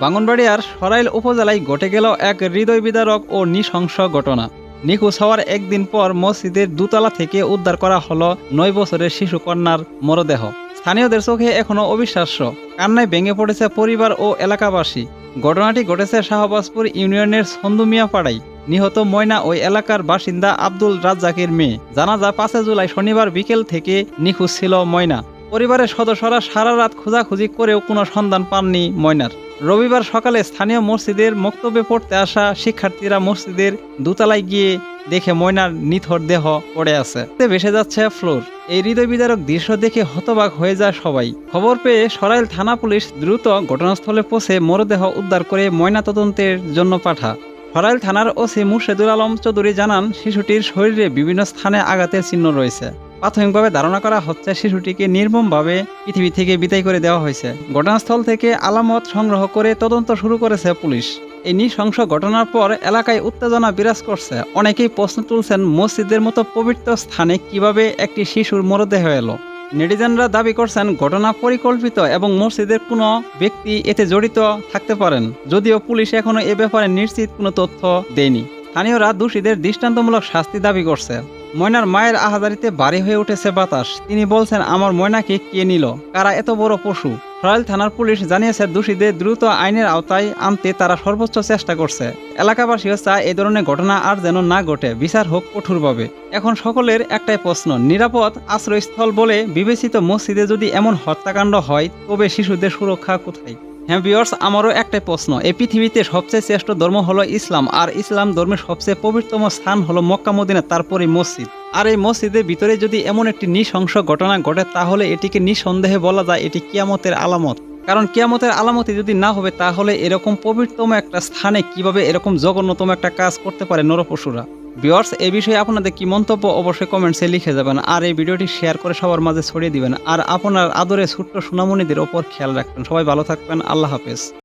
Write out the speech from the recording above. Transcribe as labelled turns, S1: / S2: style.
S1: বাঙ্গনবাড়িয়ার সরাইল উপজেলায় ঘটে গেল এক হৃদয় বিদারক ও নৃশংস ঘটনা। নিখোঁজ হওয়ার একদিন পর মসজিদের দুতলা থেকে উদ্ধার করা হলো নয় বছরের শিশু কন্যার মরদেহ। স্থানীয়দের চোখে এখনও অবিশ্বাস্য। কান্নায় ভেঙে পড়েছে পরিবার ও এলাকাবাসী। ঘটনাটি ঘটেছে শাহবাজপুর ইউনিয়নের সন্দুমিয়া পাড়ায় নিহত ময়না ওই এলাকার বাসিন্দা আব্দুল রাজ্জাকের মেয়ে। জানাজা পাঁচে জুলাই শনিবার বিকেল থেকে নিখোঁজ ছিল ময়না। পরিবারের সদস্যরা সারা রাত খোঁজাখুঁজি করেও কোনো সন্ধান পাননি ময়নার। রবিবার সকালে স্থানীয় মসজিদের মক্তব্যে পড়তে আসা শিক্ষার্থীরা মসজিদের দোতলায় গিয়ে দেখে ময়নার নিথর দেহ পড়ে আছে। ভেসে যাচ্ছে ফ্লোর। এই হৃদয় বিদারক দৃশ্য দেখে হতবাক হয়ে যায় সবাই। খবর পেয়ে সরাইল থানা পুলিশ দ্রুত ঘটনাস্থলে পৌঁছে মরদেহ উদ্ধার করে ময়না তদন্তের জন্য পাঠা। সরাইল থানার ওসি মুর্শেদুল আলম চৌধুরী জানান, শিশুটির শরীরে বিভিন্ন স্থানে আঘাতের চিহ্ন রয়েছে। প্রাথমিকভাবে ধারণা করা হচ্ছে শিশুটিকে নির্মমভাবে পৃথিবী থেকে বিদায় করে দেওয়া হয়েছে। ঘটনাস্থল থেকে আলামত সংগ্রহ করে তদন্ত শুরু করেছে পুলিশ। এই নৃশংস ঘটনার পর এলাকায় উত্তেজনা বিরাজ করছে। অনেকেই প্রশ্ন তুলছেন, মসজিদের মতো পবিত্র স্থানে কীভাবে একটি শিশুর মরদেহ এলো? নেটিজেনরা দাবি করছেন, ঘটনা পরিকল্পিত এবং মসজিদের কোনো ব্যক্তি এতে জড়িত থাকতে পারেন। যদিও পুলিশ এখনও এ ব্যাপারে নিশ্চিত কোনো তথ্য দেয়নি। স্থানীয়রা দোষীদের দৃষ্টান্তমূলক শাস্তি দাবি করছে। ময়নার মায়ের আহাজারিতে ভারী হয়ে উঠেছে বাতাস। তিনি বলছেন, আমার ময়নাকে কে নিল? কারা এত বড় পশু? সরাইল থানার পুলিশ জানিয়েছে, দোষীদের দ্রুত আইনের আওতায় আনতে তারা সর্বোচ্চ চেষ্টা করছে। এলাকাবাসীও চায় এই ধরনের ঘটনা আর যেন না ঘটে, বিচার হোক কঠোরভাবে। এখন সকলের একটাই প্রশ্ন, নিরাপদ আশ্রয়স্থল বলে বিবেচিত মসজিদে যদি এমন হত্যাকাণ্ড হয়, তবে শিশুদের সুরক্ষা কোথায়? হ্যাঁ ভিওর্স আমারও একটাই প্রশ্ন। এই পৃথিবীতে সবচেয়ে শ্রেষ্ঠ ধর্ম হলো ইসলাম, আর ইসলাম ধর্মের সবচেয়ে পবিত্রতম স্থান হলো মক্কা, মদিনা, তারপরে মসজিদ। আর এই মসজিদের ভিতরে যদি এমন একটি নৃশংস ঘটনা ঘটে, তাহলে এটিকে নিঃসন্দেহে বলা যায় এটি কিয়ামতের আলামত। কারণ কিয়ামতের আলামতি যদি না হবে, তাহলে এরকম পবিত্রতম একটা স্থানে কীভাবে এরকম জঘন্যতম একটা কাজ করতে পারে নরপশুরা? ভিওর্স এই বিষয়ে আপনাদের কি মন্তব্য অবশ্যই কমেন্টসে লিখে যাবেন আর এই ভিডিওটি শেয়ার করে সবার মাঝে ছড়িয়ে দিবেন। আর আপনার আদরে ছোট্ট সোনামণিদের ওপর খেয়াল রাখবেন। সবাই ভালো থাকবেন। আল্লাহ হাফেজ।